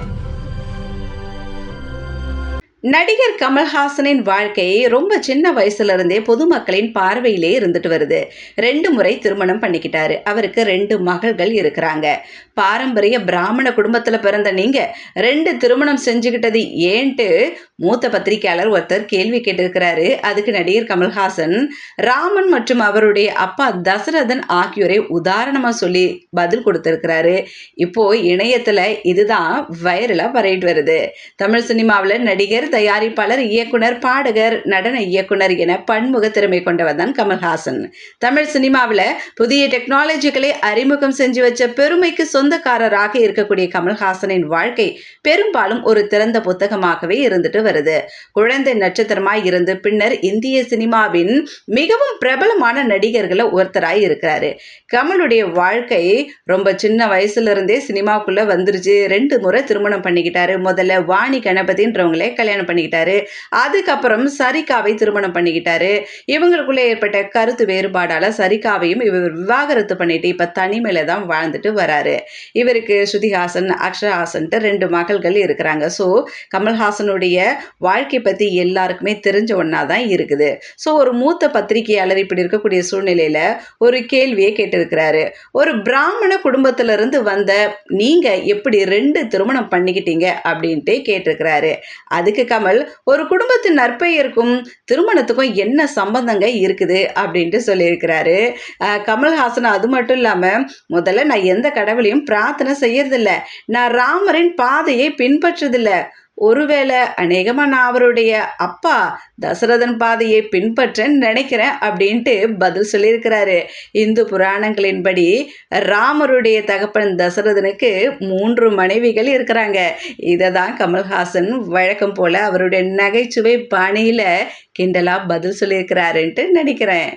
Thank you. நடிகர் கமல்ஹாசனின் வாழ்க்கை ரொம்ப சின்ன வயசுல இருந்தே பொதுமக்களின் பார்வையிலே இருந்துட்டு வருது. ரெண்டு முறை திருமணம் பண்ணிக்கிட்டாரு. அவருக்கு ரெண்டு மகள்கள் இருக்கிறாங்க. பாரம்பரிய பிராமண குடும்பத்துல பிறந்த நீங்க ரெண்டு திருமணம் செஞ்சுக்கிட்டது ஏன்ட்டு மூத்த பத்திரிகையாளர் ஒருத்தர் கேள்வி கேட்டிருக்கிறாரு. அதுக்கு நடிகர் கமல்ஹாசன் ராமன் மற்றும் அவருடைய அப்பா தசரதன் ஆகியோரை உதாரணமா சொல்லி பதில் கொடுத்திருக்கிறாரு. இப்போ இணையத்துல இதுதான் வைரலா பரவிட்டு வருது. தமிழ் சினிமாவில் நடிகர் தயாரிப்பாளர் இயக்குனர் பாடகர் நடன இயக்குனர் என பன்முக திறமை கொண்டவர் தான் கமல்ஹாசன். தமிழ் சினிமாவில் புதிய டெக்னாலஜிகளை அறிமுகம் செஞ்சு வச்ச பெருமைக்கு சொந்தக்காரராக இருக்கக்கூடிய கமல்ஹாசனின் வாழ்க்கை பெரும்பாலும் ஒரு திறந்த புத்தகமாகவே இருந்துட்டு வருது. குழந்தை நட்சத்திரமாய் இருந்து பின்னர் இந்திய சினிமாவின் மிகவும் பிரபலமான நடிகர்களை ஒருத்தராய் இருக்கிறாரு. கமலுடைய வாழ்க்கை ரொம்ப சின்ன வயசுல இருந்தே சினிமாக்குள்ள வந்துருச்சு. ரெண்டு முறை திருமணம் பண்ணிக்கிட்டாரு. முதல்ல வாணி கணபதின்றவங்களே கல்யாணம் பண்ணிக்கிட்டாரு. அதுக்கப்புறம் சரிகாவை திருமணம் பண்ணிக்கிட்டாரு. இவங்களுக்குள்ளே ஏற்பட்ட கருத்து வேறுபாடால சரிகாவையும் இவர் விவாகரத்து பண்ணிட்டு இப்ப தனிமையில தான் வாழ்ந்துட்டு வராரு. இவருக்கு ஸ்ருதிஹாசன் அக்ஷராசன்ட்டு ரெண்டு மகள்கள் இருக்கிறாங்க. ஸோ கமல்ஹாசனுடைய வாழ்க்கை பத்தி எல்லாருக்குமே தெரிஞ்ச ஒன்றா தான் இருக்குது. ஸோ ஒரு மூத்த பத்திரிகையாளர் இப்படி இருக்கக்கூடிய சூழ்நிலையில ஒரு கேள்வியை கேட்டிருக்கிறாரு. ஒரு பிராமண குடும்பத்திலிருந்து வந்த நீங்க எப்படி ரெண்டு திருமணம் பண்ணிக்கிட்டீங்க அப்படின்ட்டு கேட்டிருக்கிறாரு. அதுக்கு கமல் ஒரு குடும்பத்தின் நற்பெயருக்கும் திருமணத்துக்கும் என்ன சம்பந்தங்க இருக்குது அப்படின்ட்டு சொல்லியிருக்கிறாரு. கமல்ஹாசன் அது மட்டும் இல்லாமல் முதல்ல நான் எந்த கடவுளையும் பிரார்த்தனை செய்யறதில்ல. நான் ராமரின் பாதையை பின்பற்றதில்லை. ஒருவேளை அநேகமா நான் அவருடைய அப்பா தசரதன் பாதையை பின்பற்றேன்னு நினைக்கிறேன் அப்படின்ட்டு பதில் சொல்லியிருக்கிறாரு. இந்து புராணங்களின்படி ராமருடைய தகப்பன் தசரதனுக்கு மூன்று மனைவிகள் இருக்கிறாங்க. இதை தான் கமல்ஹாசன் வழக்கம் போல் அவருடைய நகைச்சுவை பாணியில் கிண்டலாக பதில் சொல்லியிருக்கிறாருன்ட்டு நினைக்கிறேன்.